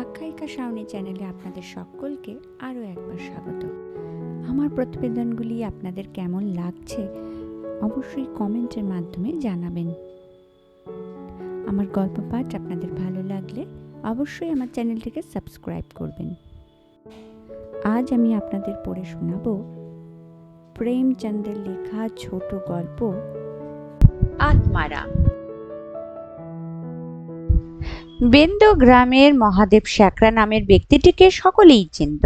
আখ্যায়িকা শাওনি চ্যানেলে আপনাদের সকলকে আরও একবার স্বাগত। আমার প্রতিবেদনগুলি আপনাদের কেমন লাগছে অবশ্যই কমেন্টের মাধ্যমে জানাবেন। আমার গল্প পাঠ আপনাদের ভালো লাগলে অবশ্যই আমার চ্যানেলটিকে সাবস্ক্রাইব করবেন। আজ আমি আপনাদের পড়ে শোনাব প্রেমচন্দের লেখা ছোট গল্প, আত্মারা। বেন্দ গ্রামের মহাদেব শ্যাকরা নামের ব্যক্তিটিকে সকলেই চিনত।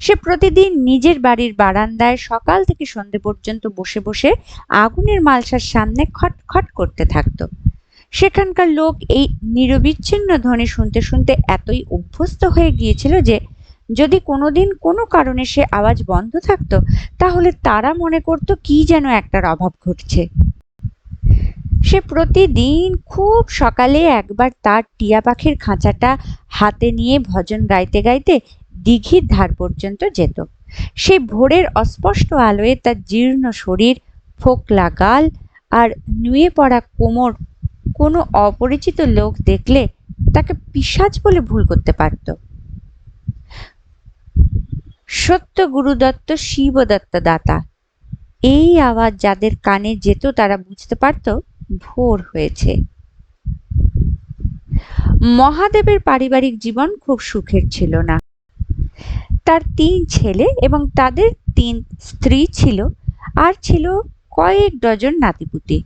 সে প্রতিদিন নিজের বাড়ির বারান্দায় সকাল থেকে সন্ধে পর্যন্ত বসে বসে আগুনের মালসার সামনে খটখট করতে থাকতো। সেখানকার লোক এই নিরবিচ্ছিন্ন ধ্বনি শুনতে শুনতে এতই অভ্যস্ত হয়ে গিয়েছিল যে, যদি কোনোদিন কোনো কারণে সে আওয়াজ বন্ধ থাকতো, তাহলে তারা মনে করত কি যেন একটার অভাব ঘটছে। সে প্রতিদিন খুব সকালে একবার তার টিয়া পাখির খাঁচাটা হাতে নিয়ে ভজন গাইতে গাইতে দিঘির ধার পর্যন্ত যেত। সে ভোরের অস্পষ্ট আলোয় তার জীর্ণ শরীর, ফোকলা গাল আর নুয়ে পড়া কোমর কোনো অপরিচিত লোক দেখলে তাকে পিসাজ বলে ভুল করতে পারত। সত্য গুরুদত্ত শিবদত্ত দাতা। এই আওয়াজ যাদের কানে যেত তারা বুঝতে পারত ভোর হয়েছে। মহাদেবের পারিবারিক জীবন খুব সুখের ছিল না। তার তিন ছেলে এবং তাদের তিন স্ত্রী ছিল, আর ছিল কয়েক ডজন নাতিপুতি।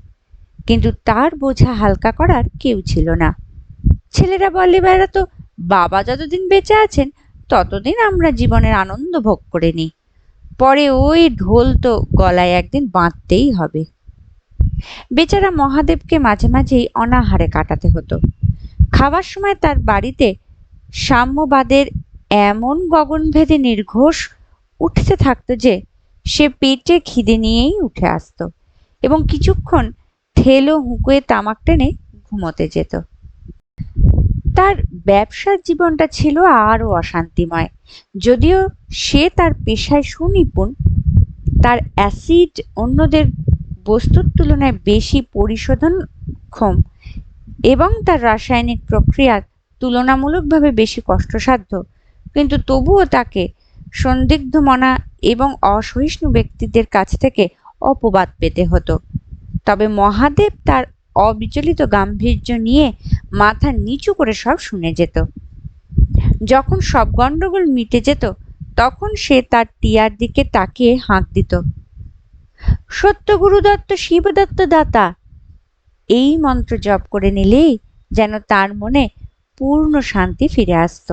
কিন্তু তার বোঝা হালকা করার কেউ ছিল না। ছেলেরা বলে বেড়াতো বাবা যতদিন বেঁচে আছেন, ততদিন আমরা জীবনের আনন্দ ভোগ করে নিই। পরে ওই ঢোল তো গলায় একদিন বাঁধতেই হবে। বেচারা মহাদেবকে মাঝে মাঝেই অনাহারে কাটাতে হতো। খাবার সময় তার বাড়িতে সাম্যবাদের এমন গগনভেদে নির্ঘোষ উঠতে থাকতো যে, সে পেটে খিদে নিয়েই উঠে আসতো এবং কিছুক্ষণ ঠেলো হুঁকোয়ে তামাক টেনে ঘুমোতে যেত। তার ব্যবসার জীবনটা ছিল আরও অশান্তিময়। যদিও সে তার পেশায় সুনিপুণ, তার অ্যাসিড অন্যদের বস্তুর তুলনায় বেশি পরিশোধনক্ষম এবং তার রাসায়নিক প্রক্রিয়া তুলনামূলকভাবে বেশি কষ্টসাধ্য। কিন্তু তবুও তাকে সন্দিগ্ধ মনা এবং অসহিষ্ণু ব্যক্তিদের কাছ থেকে অপবাদ পেতে হতো। তবে মহাদেব তার অবিচলিত গাম্ভীর্য নিয়ে মাথা নিচু করে সব শুনে যেত। যখন সব গণ্ডগোল মিটে যেত, তখন সে তার টিয়ার দিকে তাকিয়ে হাঁক দিত। সত্য গুরুদত্ত শিবদত্ত দাতা এই মন্ত্র জপ করে নিলেই যেন তার মনে পূর্ণ শান্তি ফিরে আসত।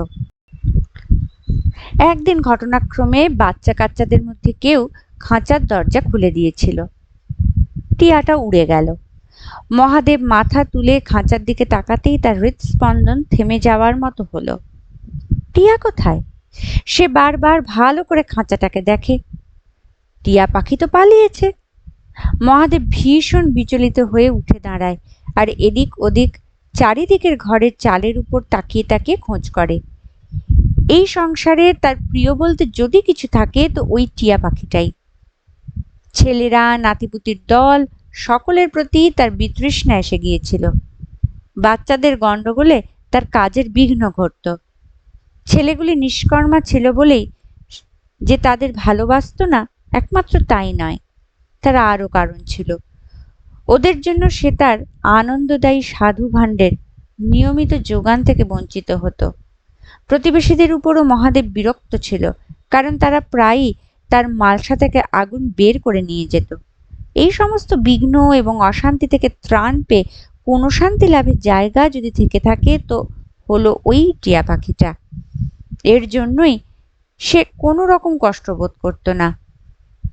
একদিন ঘটনাক্রমে বাচ্চা কাচ্চাদের মধ্যে কেউ খাঁচার দরজা খুলে দিয়েছিল। টিয়াটা উড়ে গেল। মহাদেব মাথা তুলে খাঁচার দিকে তাকাতেই তার হৃদস্পন্দন থেমে যাওয়ার মতো হলো। টিয়া কোথায়? সে বারবার ভালো করে খাঁচাটাকে দেখে। টিয়া পাখি তো পালিয়েছে। মহাদেব ভীষণ বিচলিত হয়ে উঠে দাঁড়ায় আর এদিক ওদিক চারিদিকের ঘরের চালের উপর তাকিয়ে তাকিয়ে খোঁজ করে। এই সংসারে তার প্রিয় বলতে যদি কিছু থাকে তো ওই টিয়া পাখিটাই। ছেলেরা, নাতিপুতির দল, সকলের প্রতি তার বিতৃষ্ণা এসে গিয়েছিল। বাচ্চাদের গণ্ডগোলে তার কাজের বিঘ্ন ঘটত। ছেলেগুলি নিষ্কর্মা ছিল বলেই যে তাদের ভালোবাসত না একমাত্র তাই নয়, তার আরও কারণ ছিল। ওদের জন্য সে তার আনন্দদায়ী সাধু ভাণ্ডের নিয়মিত যোগান থেকে বঞ্চিত হতো। প্রতিবেশীদের উপরও মহাদেব বিরক্ত ছিল, কারণ তারা প্রায়ই তার মালসা থেকে আগুন বের করে নিয়ে যেত। এই সমস্ত বিঘ্ন এবং অশান্তি থেকে ত্রাণ পেয়ে কোনো শান্তি লাভের জায়গা যদি থেকে থাকে, তো হলো ওই টিয়া পাখিটা। এর জন্যই সে কোনো রকম কষ্ট বোধ করতো না।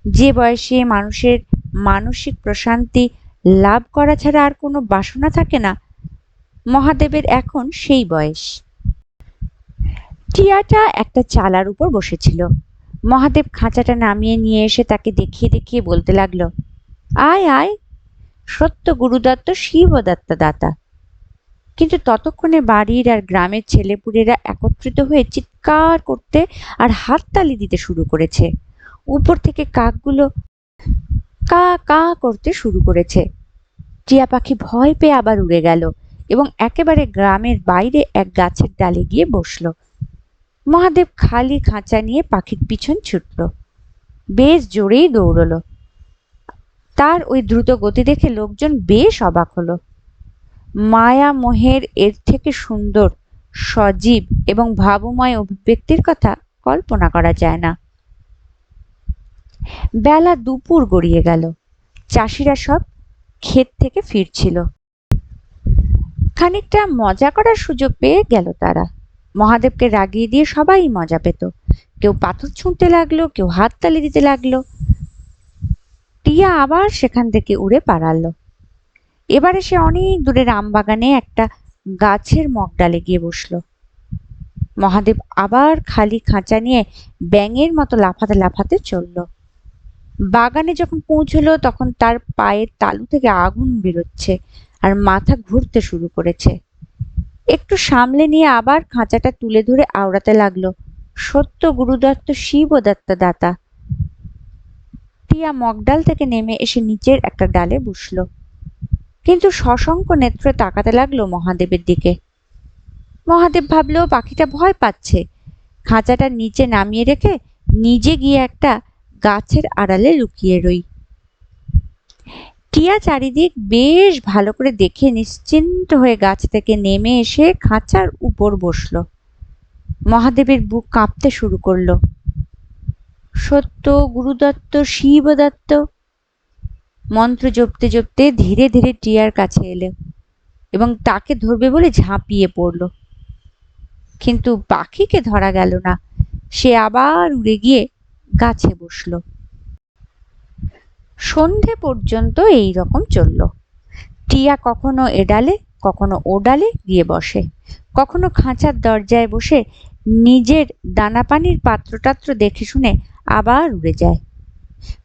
যে বয়সে মানুষের মানসিক প্রশান্তি লাভ করা ছাড়া আর কোনো বাসনা থাকে না, মহাদেবের এখন সেই বয়স। টিয়াটা একটা চালার উপর বসেছিল। মহাদেব খাঁচাটা নামিয়ে নিয়ে এসে তাকে দেখিয়ে দেখিয়ে বলতে লাগল, আয় আয়, সত্য গুরুদত্ত শিবদত্ত দাতা। কিন্তু ততক্ষণে বাড়ির আর গ্রামের ছেলেপুলেরা একত্রিত হয়ে চিৎকার করতে আর হাততালি দিতে শুরু করেছে। উপর থেকে কাকগুলো কা কা করতে শুরু করেছে। টিয়া পাখি ভয় পেয়ে আবার উড়ে গেল এবং একেবারে গ্রামের বাইরে এক গাছের ডালে গিয়ে বসল। মহাদেব খালি খাঁচা নিয়ে পাখির পিছন ছুটল। বেশ জোরেই দৌড়লো। তার ওই দ্রুত গতি দেখে লোকজন বেশ অবাক হলো। মায়া মোহের এর থেকে সুন্দর, সজীব এবং ভাবময় অভিব্যক্তির কথা কল্পনা করা যায় না। বেলা দুপুর গড়িয়ে গেল। চাষিরা সব ক্ষেত থেকে ফিরছিল। খানিকটা মজা করার সুযোগ পেয়ে গেল তারা। মহাদেবকে রাগিয়ে দিয়ে সবাই মজা পেত। কেউ পাথর ছুঁতে লাগল, কেউ হাততালি দিতে লাগল। টিয়া আবার সেখান থেকে উড়ে পালালো। এবারে সে অনেক দূরে আমবাগানে একটা গাছের মগডালে গিয়ে বসল। মহাদেব আবার খালি খাঁচা নিয়ে ব্যাঙের মতো লাফাতে লাফাতে চলল। বাগানে যখন পৌঁছলো, তখন তার পায়ের তালু থেকে আগুন বেরোচ্ছে আর মাথা ঘুরতে শুরু করেছে। একটু সামলে নিয়ে আবার খাঁচাটা তুলে ধরে আওড়াতে লাগল। সত্য গুরুদত্ত শিব দত্ত দাতা। টিয়া মগডাল থেকে নেমে এসে নিচের একটা ডালে বসল। কিন্তু সশঙ্ক নেত্রে তাকাতে লাগল মহাদেবের দিকে। মহাদেব ভাবলো, পাখিটা ভয় পাচ্ছে। খাঁচাটা নিচে নামিয়ে রেখে নিজে গিয়ে একটা গাছের আড়ালে লুকিয়ে রই। টিয়া চারিদিক বেশ ভালো করে দেখে নিশ্চিন্ত হয়ে গাছ থেকে নেমে এসে খাঁচার উপর বসল। মহাদেবের বুক কাঁপতে শুরু করল। সত্য, গুরুদত্ত, শিবদত্ত। মন্ত্র জপতে জপতে ধীরে ধীরে টিয়ার কাছে এলো এবং তাকে ধরবে বলে ঝাঁপিয়ে পড়ল। কিন্তু পাখিকে ধরা গেল না। সে আবার উড়ে গিয়ে গাছে বসল। সন্ধে পর্যন্ত এই রকম চলল। টিয়া কখনো এডালে, কখনো ও ডালে গিয়ে বসে। কখনো খাঁচার দরজায় বসে নিজের দানা পানির পাত্রটাত্র দেখে শুনে আবার উড়ে যায়।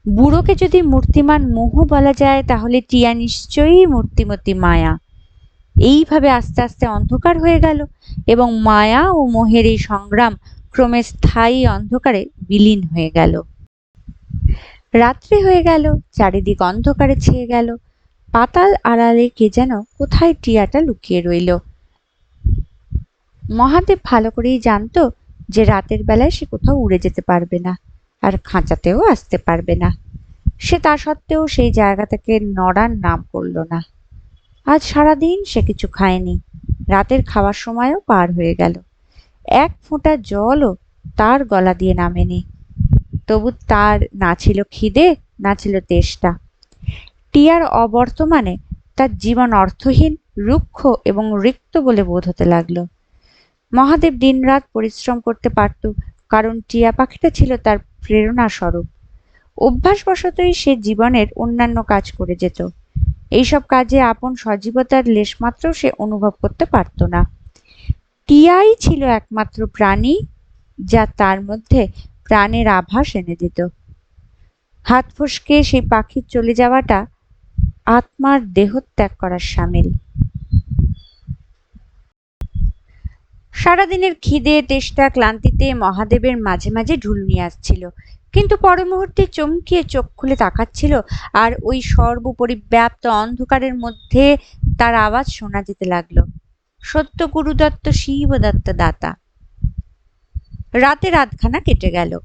বুড়োকে যদি মূর্তিমান মোহ বলা যায়, তাহলে টিয়া নিশ্চয়ই মূর্তিমতী মায়া। এইভাবে আস্তে আস্তে অন্ধকার হয়ে গেল এবং মায়া ও মোহের এই সংগ্রাম ক্রমে স্থায়ী অন্ধকারে বিলীন হয়ে গেল। রাত্রি হয়ে গেল, চারিদিক অন্ধকারে ছেয়ে গেল। পাতাল আড়ালে কে যেন কোথায় টিয়াটা লুকিয়ে রইল। মহাদেব ভালো করেই জানতো যে রাতের বেলায় সে কোথাও উড়ে যেতে পারবে না আর খাঁচাতেও আসতে পারবে না। সে তা সত্ত্বেও সেই জায়গা থেকে নড়ার নাম করল না। আজ সারাদিন সে কিছু খায়নি। রাতের খাওয়ার সময়ও পার হয়ে গেল। এক ফোঁটা জলও তার গলা দিয়ে নামেনি। তবু তার না ছিল খিদে, না ছিল তেষ্টা। টিয়ার অবর্তমানে তার জীবন অর্থহীন, রুক্ষ এবং রিক্ত বলে বোধ হতে লাগল। মহাদেব দিনরাত পরিশ্রম করতে পারত, কারণ টিয়া পাখিটা ছিল তার প্রেরণা স্বরূপ অভ্যাসবশতই সে জীবনের অন্যান্য কাজ করে যেত। এইসব কাজে আপন সজীবতার লেশমাত্র সে অনুভব করতে পারত না। টিয়াই ছিল একমাত্র প্রাণী যা তার মধ্যে প্রাণের আভাস এনে দিত। হাত ফসকে সেই পাখির চলে যাওয়াটা আত্মার দেহত্যাগ করার সামিল। সারাদিনের খিদে, তেষ্টা, ক্লান্তিতে মহাদেবের মাঝে মাঝে ঢুল নিয়ে আসছিল। কিন্তু পরে মুহূর্তে চমকিয়ে চোখ খুলে তাকাচ্ছিল আর ওই সর্বোপরি ব্যাপ্ত অন্ধকারের মধ্যে তার আওয়াজ শোনা যেতে লাগল। সত্য গুরুদত্ত শিবদত্ত দাতা। রাতে রাতখানা কেটে গেল।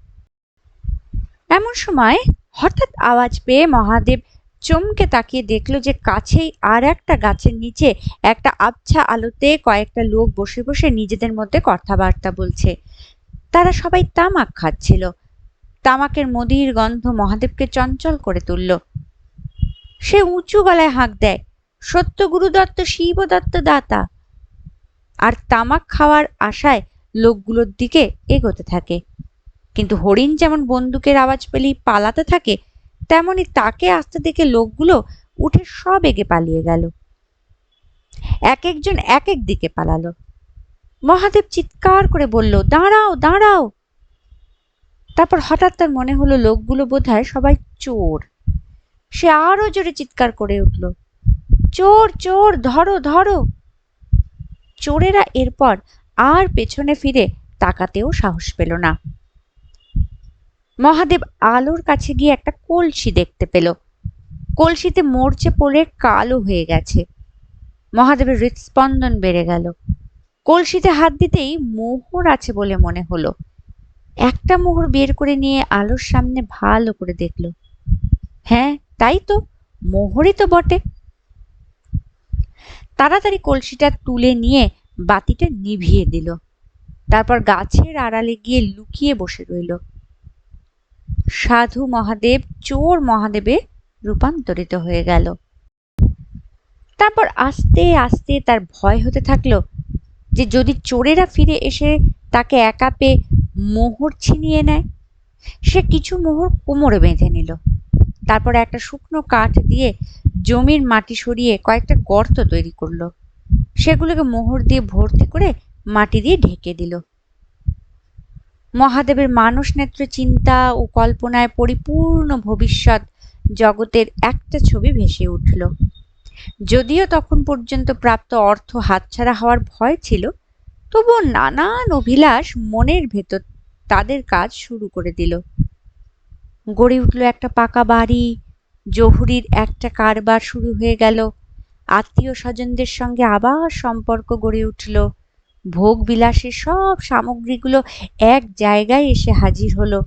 এমন সময় হঠাৎ আওয়াজ পেয়ে মহাদেব চমকে তাকিয়ে দেখল যে কাছেই আর একটা গাছের নিচে একটা আবছা আলোতে কয়েকটা লোক বসে বসে নিজেদের মধ্যে কথাবার্তা বলছে। তারা সবাই তামাক খাচ্ছিল। তামাকের মদির গন্ধ মহাদেবকে চঞ্চল করে তুলল। সে উঁচু গলায় হাঁক দেয় সত্য গুরুদত্ত শিবদত্ত দাতা আর তামাক খাওয়ার আশায় লোকগুলোর দিকে এগোতে থাকে। কিন্তু হরিণ যেমন বন্দুকের আওয়াজ পেলেই পালাতে থাকে, তেমনি তাকে আসতে দেখে লোকগুলো উঠে সব এগে পালিয়ে গেল। এক একজন এক এক দিকে পালালো। মহাদেব চিৎকার করে বলল, দাঁড়াও দাঁড়াও! তারপর হঠাৎ তার মনে হলো লোকগুলো বোধহয় সবাই চোর। সে আরও জোরে চিৎকার করে উঠল, চোর চোর, ধরো ধরো! চোরেরা এরপর আর পেছনে ফিরে তাকাতেও সাহস পেল না। মহাদেব আলোর কাছে গিয়ে একটা কলসি দেখতে পেল। কলসিতে মরচে পড়ে কালো হয়ে গেছে। মহাদেবের হৃৎস্পন্দন বেড়ে গেল। কলসিতে হাত দিতেই মোহর আছে বলে মনে হলো। একটা মোহর বের করে নিয়ে আলোর সামনে ভালো করে দেখল। হ্যাঁ তাই তো। মোহরই তো বটে। তাড়াতাড়ি কলসিটা তুলে নিয়ে বাতিটা নিভিয়ে দিল। তারপর গাছের আড়ালে গিয়ে লুকিয়ে বসে রইল। সাধু মহাদেব, চোর মহাদেবে রূপান্তরিত হয়ে গেল। তারপর আস্তে আস্তে তার ভয় হতে থাকল যে যদি চোরেরা ফিরে এসে তাকে একা মোহর ছিনিয়ে নেয়, সে কিছু মোহর কোমরে বেঁধে নিল। তারপর একটা শুকনো কাঠ দিয়ে জমির মাটি সরিয়ে কয়েকটা গর্ত তৈরি করল। সেগুলোকে মোহর দিয়ে ভর্তি করে মাটি দিয়ে ঢেকে দিল। মহাদেবের মানুষ নেত্র চিন্তা ও কল্পনায় পরিপূর্ণ ভবিষ্যৎ জগতের একটা ছবি ভেসে উঠল। যদিও তখন পর্যন্ত প্রাপ্ত অর্থ হাতছাড়া হওয়ার ভয় ছিল, তবুও নানান অভিলাষ মনের ভেতর তাদের কাজ শুরু করে দিল। গড়ে উঠল একটা পাকা বাড়ি জহুরির একটা কারবার শুরু হয়ে গেল। আত্মীয় স্বজনদের সঙ্গে আবার সম্পর্ক গড়ে উঠল। ভোগ বিলাসের সব সামগ্রীগুলো এক জায়গায় এসে হাজির হলো।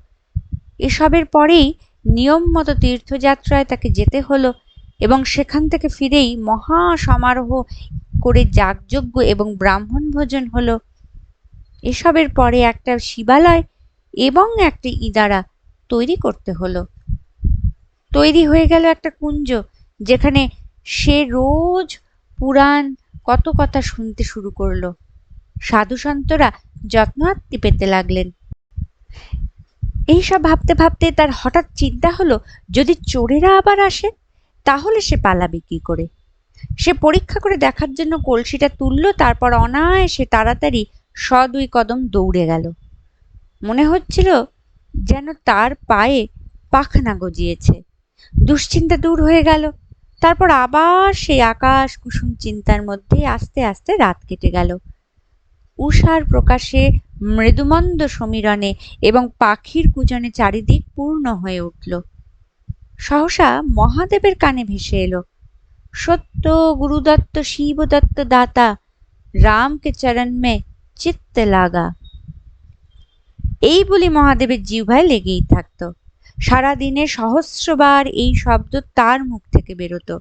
এসবের পরেই নিয়ম মতো তীর্থযাত্রায় তাকে যেতে হলো এবং সেখান থেকে ফিরেই মহা সমারোহ করে যাগযজ্ঞ এবং ব্রাহ্মণ ভোজন হলো। এসবের পরে একটা শিবালয় এবং একটা ইদারা তৈরি করতে হলো। তৈরি হয়ে গেল একটা কুঞ্জ, যেখানে সে রোজ পুরাণ কত কথা শুনতে শুরু করল। সাধু সন্তরা যত্নার্থী পেতে লাগলেন। এইসব ভাবতে ভাবতে তার হঠাৎ চিন্তা হলো, যদি চোরেরা আবার আসে, তাহলে সে পালাবে কি করে? সে পরীক্ষা করে দেখার জন্য কলসিটা তুলল, তারপর অনায়াসে তাড়াতাড়ি স দুই কদম দৌড়ে গেল। মনে হচ্ছিল যেন তার পায়ে পাখনা গজিয়েছে। দুশ্চিন্তা দূর হয়ে গেল। তারপর আবার সেই আকাশ কুসুম চিন্তার মধ্যে আস্তে আস্তে রাত কেটে গেল। উষার প্রকাশে মৃদুমন্দ সমীরণে এবং পাখির কুজনে চারিদিক পূর্ণ হয়ে উঠল। সহসা মহাদেবের কানে ভেসে এলো, সত্য গুরুদত্ত, শিবদত্ত দাতা, রামকে চরণ মে চিত্তে লাগা। এই বলি মহাদেবের জিহ্বায় লেগেই থাকতো। সারাদিনে সহস্রবার এই শব্দ তার মুখ থেকে বেরোতো।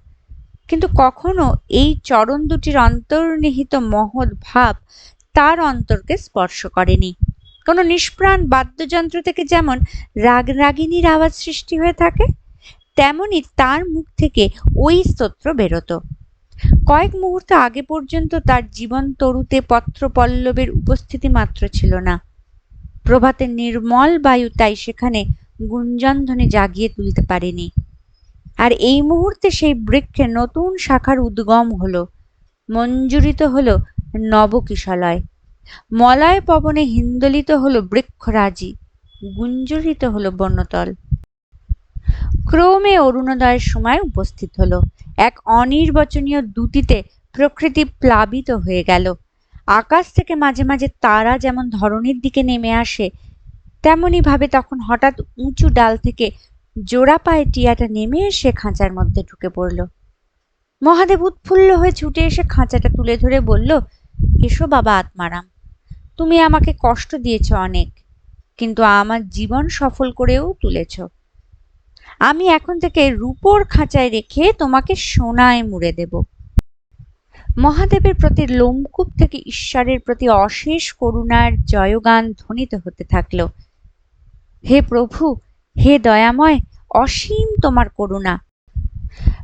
কিন্তু কখনো এই চরণ দুটির অন্তর্নিহিত মহৎ ভাব তার অন্তরকে স্পর্শ করেনি। কোনো নিষ্প্রাণ বাদ্যযন্ত্র থেকে যেমন রাগ রাগিনীর আওয়াজ সৃষ্টি হয়ে থাকে, তেমনি তার মুখ থেকে ওই স্তোত্র বেরোতো। কয়েক মুহূর্ত আগে পর্যন্ত তার জীবন তরুতে পত্রপল্লবের উপস্থিতি মাত্র ছিল না। প্রভাতের নির্মল বায়ু তাই সেখানে গুঞ্জনধ্বনি জাগিয়ে তুলতে পারেনি। আর এই মুহূর্তে সেই বৃক্ষে নতুন শাখার উদ্গম হলো, মঞ্জুরিত হলো নবকিশালয়। মলয় পবনে হিন্দলিত হলো বৃক্ষরাজি, গুঞ্জরিত হলো বন্যতল ক্রমে অরুণোদয়ের সময় উপস্থিত হলো। এক অনির্বচনীয় দুটিতে প্রকৃতি প্লাবিত হয়ে গেল। আকাশ থেকে মাঝে মাঝে তারা যেমন ধরনের দিকে নেমে আসে তেমনি ভাবে তখন হঠাৎ উঁচু ডাল থেকে জোড়া পায়ে টিয়াটা নেমে এসে খাঁচার মধ্যে ঢুকে পড়ল। মহাদেব উৎফুল্ল হয়ে ছুটে এসে খাঁচাটা তুলে ধরে বলল, এসো বাবা আত্মারাম, তুমি আমাকে কষ্ট দিয়েছ অনেক, কিন্তু আমার জীবন সফল করেও তুলেছ। আমি এখন থেকে রূপোর খাঁচায় রেখে তোমাকে সোনায় মুড়ে দেব। মহাদেবের প্রতি লোমকূপ থেকে ঈশ্বরের প্রতি অশেষ করুণার জয়গান ধ্বনিত হতে থাকল। হে প্রভু, হে দয়াময়, অসীম তোমার করুণা।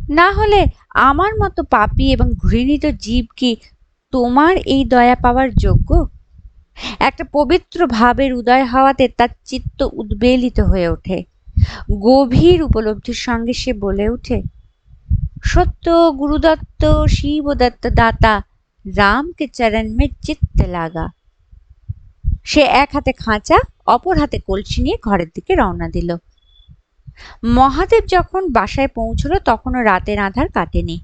না হলে আমার মতো পাপী এবং ঘৃণিত জীব কি তোমার এই দয়া পাওয়ার যোগ্য? একটা পবিত্র ভাবের উদয় হওয়াতে তার চিত্ত উদ্বেলিত হয়ে ওঠে। গভীর উপলব্ধির সঙ্গে সে বলে ওঠে, সত্য গুরুদত্ত, শিবদত্ত দাতা, রামকে চরণ মে চিত্তে লাগা। সে এক হাতে খাঁচা, অপর হাতে কলসি নিয়ে ঘরের দিকে রওনা দিল। মহাদেব যখন বাসায় পৌঁছলো, তখনও রাতের আধার কাটেনি।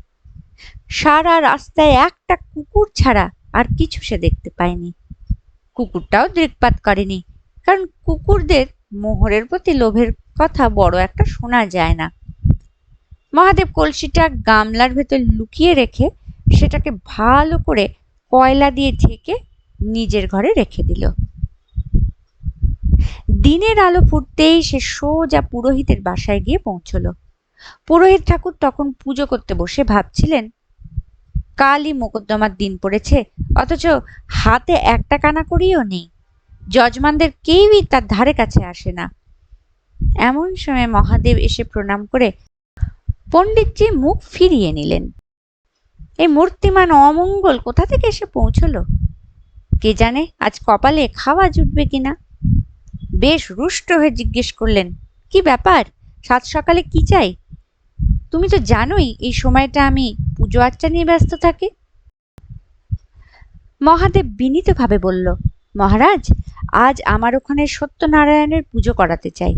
সারা রাস্তায় একটা কুকুর ছাড়া আর কিছু সে দেখতে পায়নি। কুকুরটাও দৃকপাত করেনি, কারণ কুকুরদের মোহরের প্রতি লোভের কথা বড় একটা শোনা যায় না। মহাদেব কলসিটা গামলার ভেতর লুকিয়ে রেখে সেটাকে ভালো করে কয়লা দিয়ে ঢেকে নিজের ঘরে রেখে দিল। দিনের আলো ফুটতেই সে সোজা পুরোহিতের বাসায় গিয়ে পৌঁছলো। পুরোহিত ঠাকুর তখন পুজো করতে বসে ভাবছিলেন, কালই মোকদ্দমার দিন পড়েছে, অথচ হাতে একটা কানা করিও নেই। যজমানদের কেউই তার ধারে কাছে আসে না। এমন সময় মহাদেব এসে প্রণাম করে পণ্ডিতজি মুখ ফিরিয়ে নিলেন। এই মূর্তিমান অমঙ্গল কোথা থেকে এসে পৌঁছলো? কে জানে আজ কপালে খাওয়া জুটবে কিনা? বেশ রুষ্ট হয়ে জিজ্ঞেস করলেন, কি ব্যাপার? সাত সকালে কি চাই? তুমি তো জানোই এই সময়টা আমি পুজো আর্চা নিয়ে ব্যস্ত থাকি। মহাদেব বিনীতভাবে বলল, মহারাজ, আজ আমার ওখানে সত্যনারায়ণের পুজো করাতে চাই।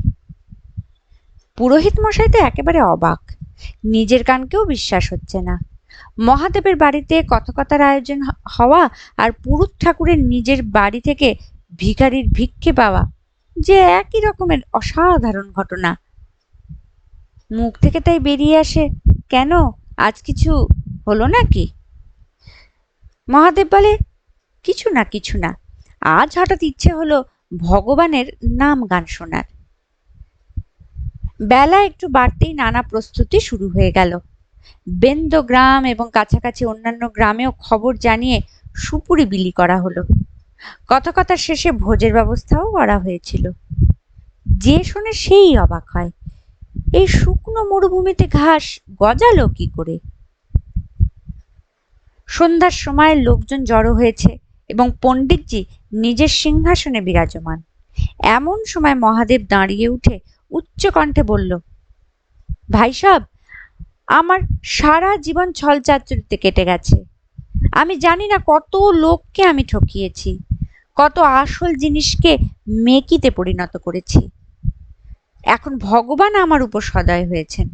পুরোহিত মশাই তো একেবারে অবাক, নিজের কানকেও বিশ্বাস হচ্ছে না। মহাদেবের বাড়িতে কথকতার আয়োজন হওয়া আর পুরুত ঠাকুরের নিজের বাড়ি থেকে ভিখারির ভিক্ষে পাওয়া যে একই রকমের অসাধারণ ঘটনা। মুখ থেকে তাই বেরিয়ে আসে, কেন? আজ কিছু হলো নাকি? মহাদেব বলে, কিছু না কিছু না। আজ হঠাৎ ইচ্ছে হলো ভগবানের নাম গান শোনার। বেলা একটু বাড়তেই নানা প্রস্তুতি শুরু হয়ে গেল। বেন্দ গ্রাম এবং কাছাকাছি অন্যান্য গ্রামেও খবর জানিয়ে সুপুরি বিলি করা হলো। কথকতার শেষে ভোজের ব্যবস্থাও করা হয়েছিল। যে শুনে সেই অবাক হয়। এই শুকনো মরুভূমিতে ঘাস গজালো কি করে? সন্ধ্যার সময় লোকজন জড়ো হয়েছে এবং পণ্ডিতজি নিজের সিংহাসনে বিরাজমান। এমন সময় মহাদেব দাঁড়িয়ে উঠে উচ্চ কণ্ঠে বলল, ভাই আমার সারা জীবন ছলচাতুরিতে কেটে গেছে। আমি জানি না কত লোককে আমি ঠকিয়েছি, কত আসল জিনিসকে মেকিতে পরিণত করেছি। এখন ভগবান আমার উপর সদয় হয়েছেন।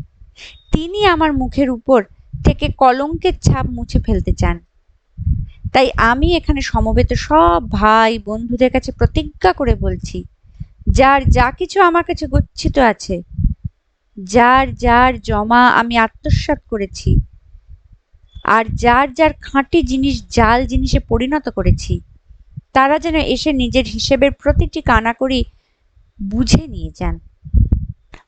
তিনি আমার মুখের উপর থেকে কলঙ্কের ছাপ মুছে ফেলতে চান। তাই আমি এখানে সমবেত সব ভাই বন্ধুদের কাছে প্রতিজ্ঞা করে বলছি, যার যা কিছু আমার কাছে গচ্ছিত আছে যার যার জমা আমি আত্মসাৎ করেছি। আর যার যার খাঁটি জিনিস জাল জিনিসে পরিণত করেছি, তারা যেন এসে নিজের হিসেবের প্রতিটি কানাকড়ি বুঝে নিয়ে যান।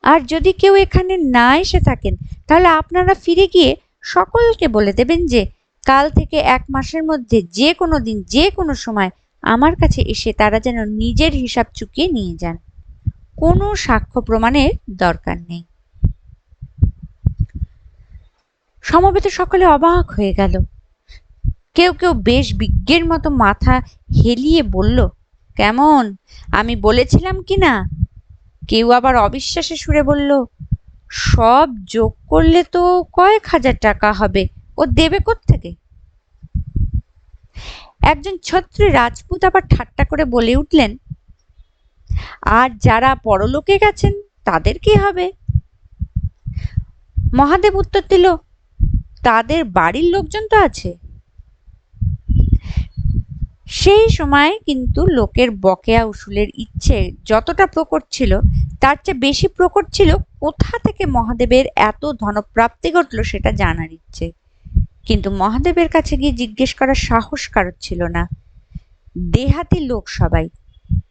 আর যদি কেউ এখানে না এসে থাকেন, তাহলে আপনারা ফিরে গিয়ে সকলকে বলে দেবেন যে, কাল থেকে এক মাসের মধ্যে যে কোনো দিন, যে কোনো সময় আমার কাছে এসে তারা যেন নিজের হিসাব চুকিয়ে নিয়ে যান। কোনো সাক্ষ্য প্রমাণের দরকার নেই। সমবেত সকলে অবাক হয়ে গেল। কেউ কেউ বেশ বিজ্ঞের মতো মাথা হেলিয়ে বলল, কেমন? আমি বলেছিলাম কি না? কেউ আবার অবিশ্বাসে সুরে বলল, সব যোগ করলে তো কয়েক হাজার টাকা হবে। ও দেবে থেকে একজন ছত্রী রাজপুত আবার ঠাট্টা করে বলে উঠলেন, আর যারা পরলোকে গেছেন, তাদের কি হবে? মহাদেব উত্তর দিল তাদের বাড়ির লোকজন তো আছে। সেই সময় কিন্তু লোকের বকেয়া উসুলের ইচ্ছে যতটা প্রকট ছিল, তার চেয়ে বেশি প্রকট ছিল কোথা থেকে মহাদেবের এত ধনপ্রাপ্তি ঘটল সেটা জানার ইচ্ছে। কিন্তু মহাদেবের কাছে গিয়ে জিজ্ঞেস করার সাহস কারোর ছিল না। দেহাতি লোক সবাই,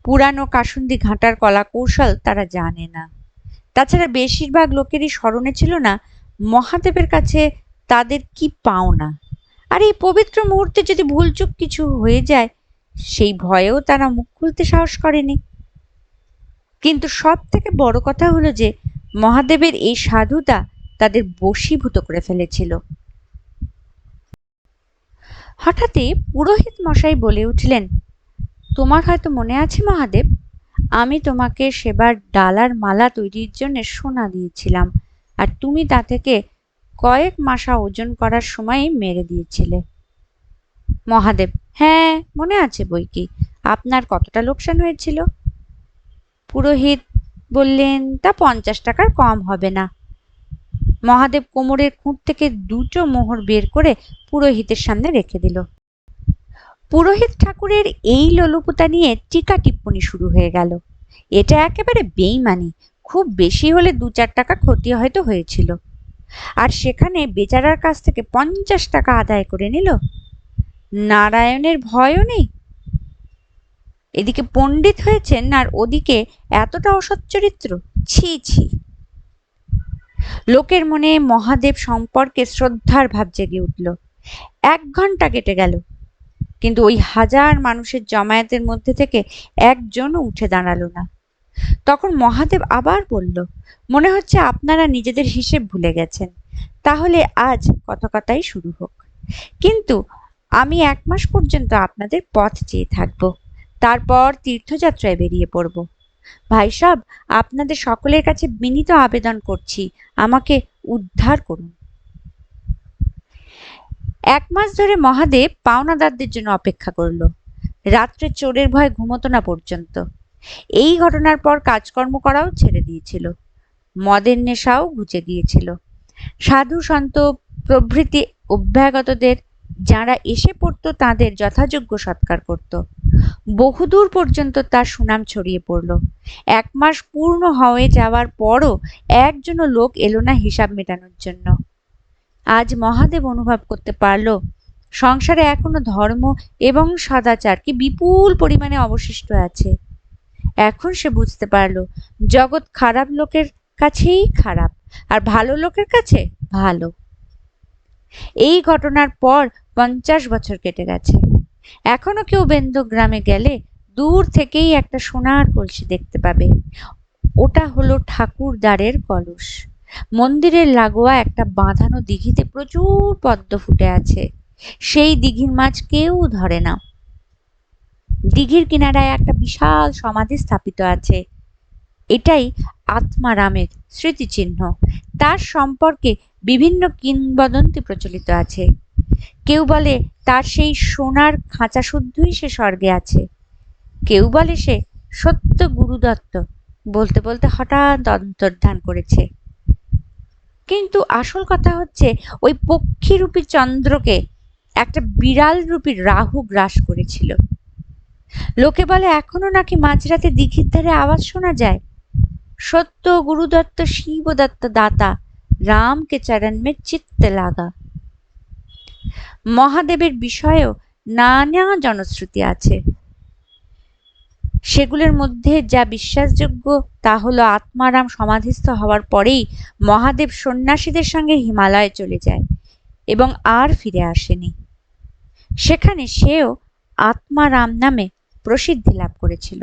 পুরানো কাসুন্দি ঘাটার কলা কৌশল তারা জানে না। তাছাড়া বেশিরভাগ লোকেরই স্মরণে ছিল না মহাদেবের কাছে তাদের কি পাওনা? আর এই পবিত্র মুহূর্তে যদি ভুলচুক কিছু হয়ে যায়, সেই ভয়েও তারা মুখ খুলতে সাহস করেনি। কিন্তু সব থেকে বড় কথা হলো যে, মহাদেবের এই সাধুতা তাদের বশীভূত করে ফেলেছিল। হঠাৎই পুরোহিত মশাই বলে উঠলেন, তোমার হয়তো মনে আছে মহাদেব, আমি তোমাকে সেবার ডালার মালা তৈরির জন্য সোনা দিয়েছিলাম, আর তুমি তা থেকে কয়েক মাসা ওজন করার সময় মেরে দিয়েছিলে। মহাদেব হ্যাঁ মনে আছে বই কি? আপনার কতটা লোকসান হয়েছিল? পুরোহিত বললেন, তা পঞ্চাশ টাকার কম হবে না। মহাদেব কোমরের খুঁট থেকে দুটো মোহর বের করে পুরোহিতের সামনে রেখে দিল। পুরোহিত ঠাকুরের এই লোলুপুতা নিয়ে টিকা টিপ্পনি শুরু হয়ে গেল। এটা একেবারে বেইমানি। খুব বেশি হলে দু চার টাকা ক্ষতি হয়তো হয়েছিল। আর সেখানে বেচারার কাছ থেকে পঞ্চাশ টাকা আদায় করে নিল। নারায়ণের ভয়ও নেই। এদিকে পণ্ডিত হয়েছেন আর ওদিকে এতটা অসৎ চরিত্র, ছি ছি। লোকের মনে মহাদেব সম্পর্কে শ্রদ্ধার ভাব জেগে উঠল। এক ঘণ্টা কেটে গেল, কিন্তু ওই হাজার মানুষের জমায়েতের মধ্যে থেকে একজনও উঠে দাঁড়াল না। তখন মহাদেব আবার বলল, মনে হচ্ছে আপনারা নিজেদের হিসেব ভুলে গেছেন। তাহলে আজ কথাই শুরু হোক। কিন্তু আমি এক মাস পর্যন্ত আপনাদের পথ চেয়ে থাকব। তারপর তীর্থযাত্রায় বেরিয়ে পড়ব। ভাই সাব, আপনাদের সকলের কাছে বিনীত আবেদন করছি। আমাকে উদ্ধার করুন। এক মাস ধরে মহাদেব পাওনাদারদের জন্য অপেক্ষা করল। রাত্রে চোরের ভয় ঘুমতো না পর্যন্ত। এই ঘটনার পর কাজকর্ম করাও ছেড়ে দিয়েছিল। মদের নেশাও ঘুচে গিয়েছিল। সাধু, সন্ত প্রভৃতি অভ্যাগতদের যারা এসে পড়তো তাদের যথাযোগ্য সৎকার করত। বহুদূর পর্যন্ত তার সুনাম ছড়িয়ে পড়ল। এক মাস পূর্ণ হয়ে যাওয়ার পরও একজনও লোক এলো না হিসাব মেটানোর জন্য। আজ মহাদেব অনুভব করতে পারল, সংসারে এখনও ধর্ম এবং সদাচার কি বিপুল পরিমাণে অবশিষ্ট আছে। এখন সে বুঝতে পারল, জগৎ খারাপ লোকের কাছেই খারাপ, আর ভালো লোকের কাছে ভালো। এই ঘটনার পর পঞ্চাশ বছর কেটে গেছে। এখনও কেউ বেন্দ গ্রামে গেলে দূর থেকেই একটা সোনার কলসি দেখতে পাবে। ওটা হলো ঠাকুরদারের কলস। মন্দিরের লাগোয়া একটা বাঁধানো দিঘিতে প্রচুর পদ্ম ফুটে আছে। সেই দিঘির মাছ কেউ ধরে না। দিঘির কিনারায় একটা বিশাল সমাধি স্থাপিত আছে। এটাই আত্মারামের স্মৃতিচিহ্ন। তার সম্পর্কে বিভিন্ন কিংবদন্তি প্রচলিত আছে। কেউ বলে তার সেই সোনার খাঁচা শুদ্ধই সে স্বর্গে আছে। কেউ বলে সে সত্য গুরুদত্ত বলতে বলতে হঠাৎ অন্তর্ধান করেছে। কিন্তু আসল কথা হচ্ছে, ওই পক্ষীরূপী চন্দ্রকে একটা বিড়াল রূপী রাহু গ্রাস করেছিল। লোকে বলে, এখনও নাকি মাঝরাতে দিঘির ধারে আওয়াজ শোনা যায়? সত্য, গুরুদত্ত, শিবদত্ত দাতা, রামকে চরণ মে চিত্তে লাগা। মহাদেবের বিষয়েও নানা জনশ্রুতি আছে। সেগুলোর মধ্যে যা বিশ্বাসযোগ্য, তা হলো আত্মারাম সমাধিস্থ হওয়ার পরেই মহাদেব সন্ন্যাসীদের সঙ্গে হিমালয়ে চলে যায় এবং আর ফিরে আসেনি। সেখানে সেও আত্মারাম নামে প্রসিদ্ধি লাভ করেছিল।